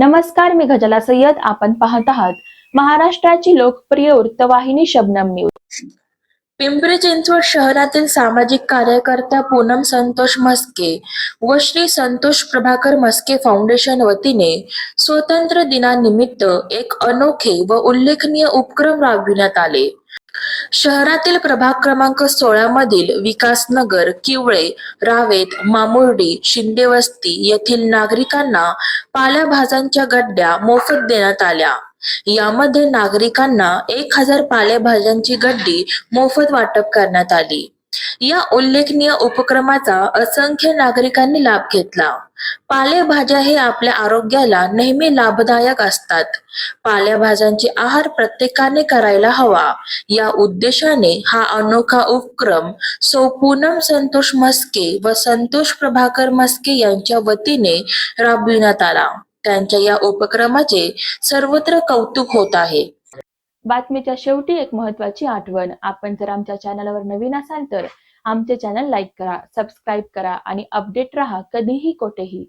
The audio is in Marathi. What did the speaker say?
नमस्कार मी गजला सय्यद. आपण पाहत आहात महाराष्ट्राची लोकप्रिय वृत्तवाहिनी शबनम न्यूज. पिंपरी चिंचवड शहरातील सामाजिक कार्यकर्त्या पूनम संतोष मस्के व श्री संतोष प्रभाकर मस्के फाउंडेशन वतीने स्वतंत्र दिनानिमित्त एक अनोखे व उल्लेखनीय उपक्रम राबविण्यात आले. शहरातील प्रभाग क्रमांक सोळा मधील विकासनगर किवळे रावेत मामुर्डी शिंदेवस्ती येथील नागरिकांना पालेभाज्यांच्या गड्ड्या मोफत देण्यात आल्या. यामध्ये नागरिकांना एक हजार पालेभाज्यांची गड्डी मोफत वाटप करण्यात आली. या उल्लेखनीय उपक्रमाचा असंख्य नागरिकांनी लाभ घेतला. पालेभाज्या हे आपल्या आरोग्याला नेहमी लाभदायक असतात. पालेभाज्यांचे आहार प्रत्येकाने करायला हवा. या उद्देशाने हा अनोखा उपक्रम सौ पूनम संतोष मस्के व संतोष प्रभाकर मस्के यांच्या वतीने राबविण्यात आला. त्यांच्या या उपक्रमाचे सर्वत्र कौतुक होत आहे. बातमीच्या शेवटी एक महत्वाची आठवण. आपण जर आमच्या चॅनलवर नवीन असाल तर आमचे चॅनल लाईक करा सबस्क्राईब करा आणि अपडेट राहा कधीही कोठेही.